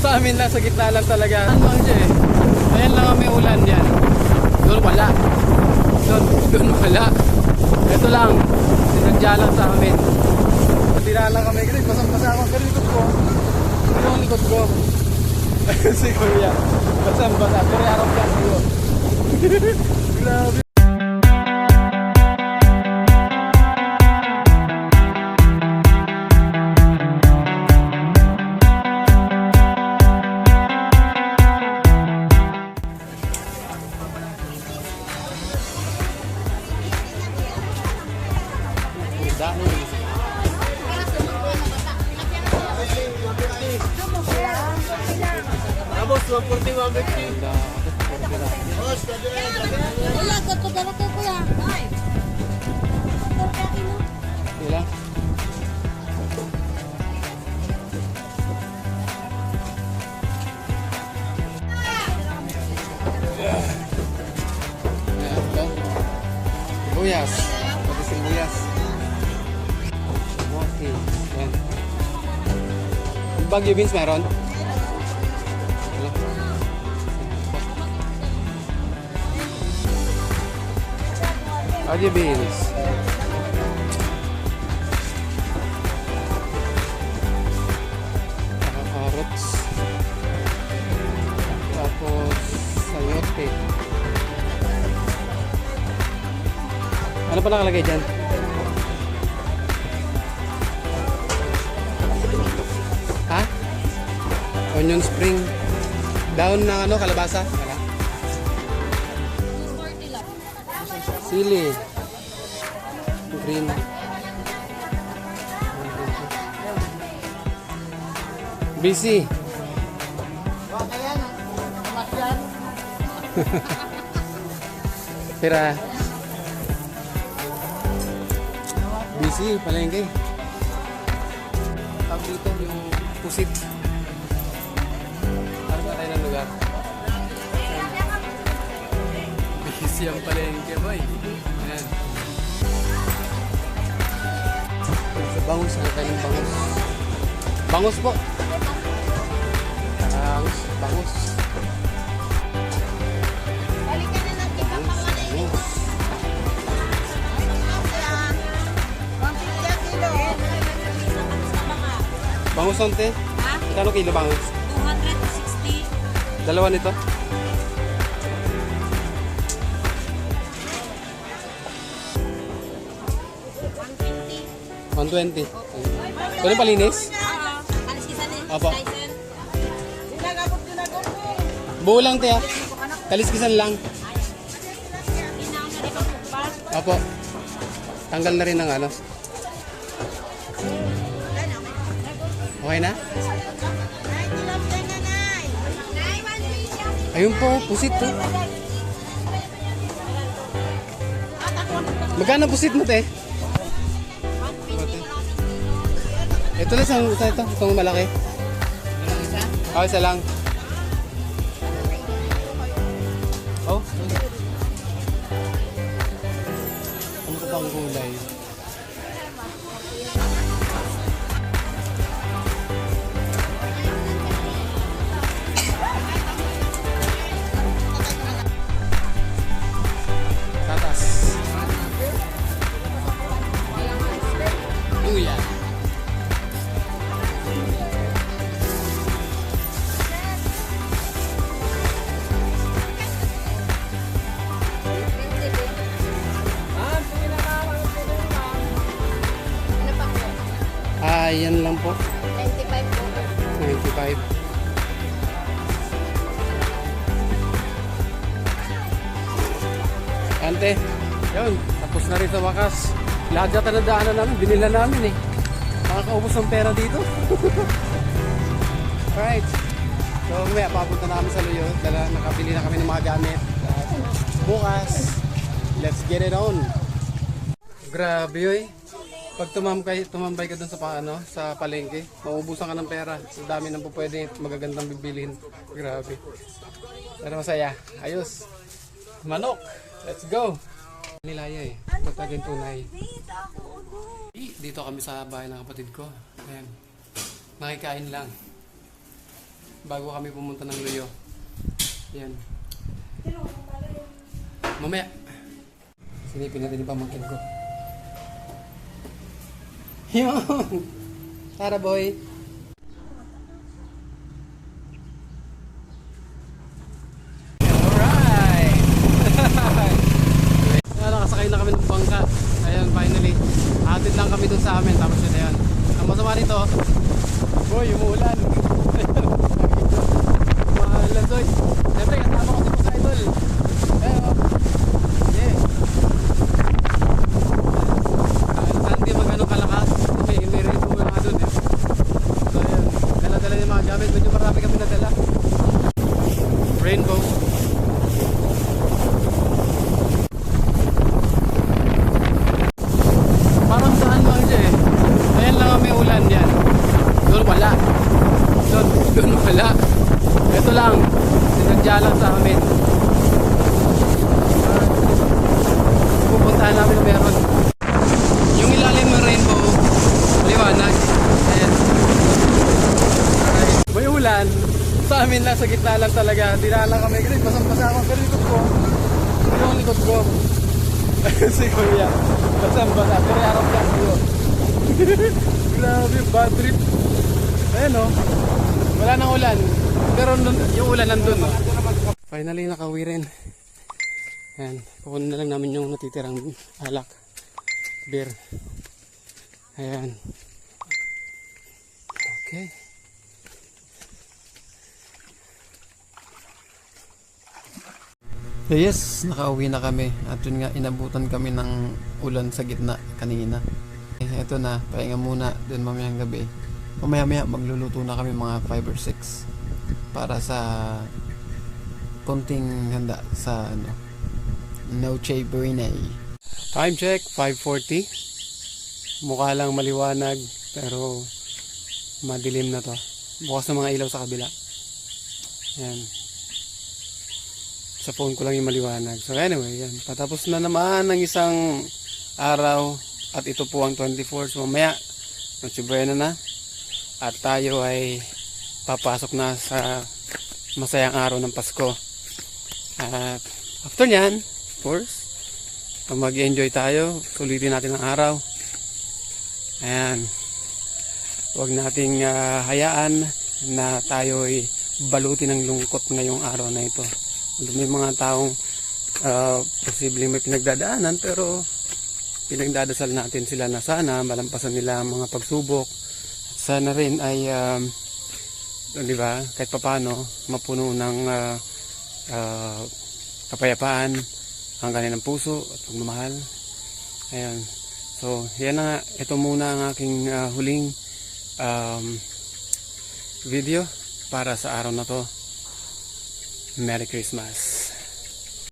sa amin lang, sa gitna lang talaga. Ano lang siya eh. Ayan lang ang may ulan yan. Doon wala. Doon, doon wala. Ito lang. Sinadya lang sa amin. Tira lang kami. Ganun, basang-basa ako. Pero likod ko. Ano ang likod ko? si Kuya. Basang-basa. Pero araw ka sa'yo. Grabe. 140, 150. Kuya, gato dala ko kuya. Ay. Ito. Sibuyas. Pati sibuyas. Okay. Yung Bagyo beans meron? Wala. Bagyo beans. Carrots. Tapos sayote. Ano pa nakalagay dyan? Ha? Onion spring. Down ng ano, kalabasa? Wala. Sili. Green. Busy. Pira. Busy, palengke. Tawag dito yung pusit. Busy ang palengke, boy. Ayan. Sa bangus, ano tayo ng bangus? Bangus po. Bangus, bangus. Balikan na natin ang na bangus. 150 kilo. Bangus onte? Ha? Magkano kilo bangus? 260. Dalawa nito? 120. fifty. Pwede palinis? Tyson. Buo lang, te, ah. Kaliskisan lang. Apo. Tanggal na rin ng ano. Okay na? Ayun po, pusit to. Magkano pusit mo, te? Ito lang isang isa ito, itong malaki. Oh, isa lang. Oh. Ano pa bang gulay? Yan lang po. 95 po. 95. Ante, yun, tapos na rin sa wakas. Lahat yata na daanan namin, binila namin eh. Makakaubos ng pera dito. Alright. So, may papunta na kami sa Luyo. Dala, nakabili na kami ng mga gamit. At bukas, let's get it on. Grabe yoy. Pag tumambay, tumambay ka dun sa paano, sa palengke, mauubusan ka ng pera. Sa dami ng pupwede, magagandang bibilhin. Grabe. Pero masaya. Ayos. Manok. Let's go. Nilaya eh. Ito taging tunay. Dito kami sa bahay ng kapatid ko. Ayan. Nakikain lang. bago kami pumunta ng Luyo. Yan. Mamaya. Silipin natin yung pamangkin ko. Yun! Tara boy! Alright! Ayan, nakasakay na kami ng bangka. Ayan, finally. Atid lang kami dun sa amin. Tapos yun, ayan. Ang masama nito, boy, umuulan. Mahalan, Zoy. Siyempre, kasama ko si Boss Idol. Ayan, oh. Yeah. Kahit saan di magano kalakas, may, may rainbow nga dun eh. So, ayan. Dala-dala yung mga gamit. Medyo marami kami nadala. Rainbow. Parang saan lang siya eh. Ayan lang ang may ulan yan. Doon wala. Doon wala. Ito lang. Sinadya lang sa amin. Pupuntahan namin na meron. Yung ilalim ng rainbow, liwanag. Ayan. Alright. May ulan. Sa amin lang, sa gitna lang talaga. Dinala kami. Kasi basang-basa ako. Pero likod ko. Yung likod ko. si Kuya. Basang-basa. Pero harap ko. Grabe, bad trip. Ayan o. Wala nang ulan. Pero yung ulan nandun. Finally, nakauwi rin. Ayan. Pukunin na lang namin yung natitirang alak. Beer. Ayan. Okay. So yes, nakauwi na kami. At yun nga, inabutan kami ng ulan sa gitna kanina. Eh, eto na, pahinga muna. Then mamayang gabi. Mamaya maya magluluto na kami mga 5 or 6 para sa konting handa sa ano Noche Buena. Time check, 5.40. Mukha lang maliwanag, pero madilim na to. Bukas na mga ilaw sa kabila. Ayan. Sa phone ko lang yung maliwanag. So anyway, yan. Patapos na naman ng isang araw at ito po ang 24. So mamaya, Noche Buena na. At tayo ay papasok na sa masayang araw ng Pasko. At after nyan, of course, pag mag-enjoy tayo, sulitin natin ang araw. Ayan. Huwag nating ah, hayaan na tayo ay balutin ng lungkot ngayong araw na ito. May mga taong ah, posibleng may pinagdadaanan pero pinagdadasal natin sila na sana malampasan nila ang mga pagsubok. Sana rin ay um, di ba, kahit papano mapuno ng ah, ah, kapayapaan ang kanilang puso at pagmamahal. Ayan. So, yan na. Ito muna ang aking ah, huling um, video para sa araw na to. Merry Christmas.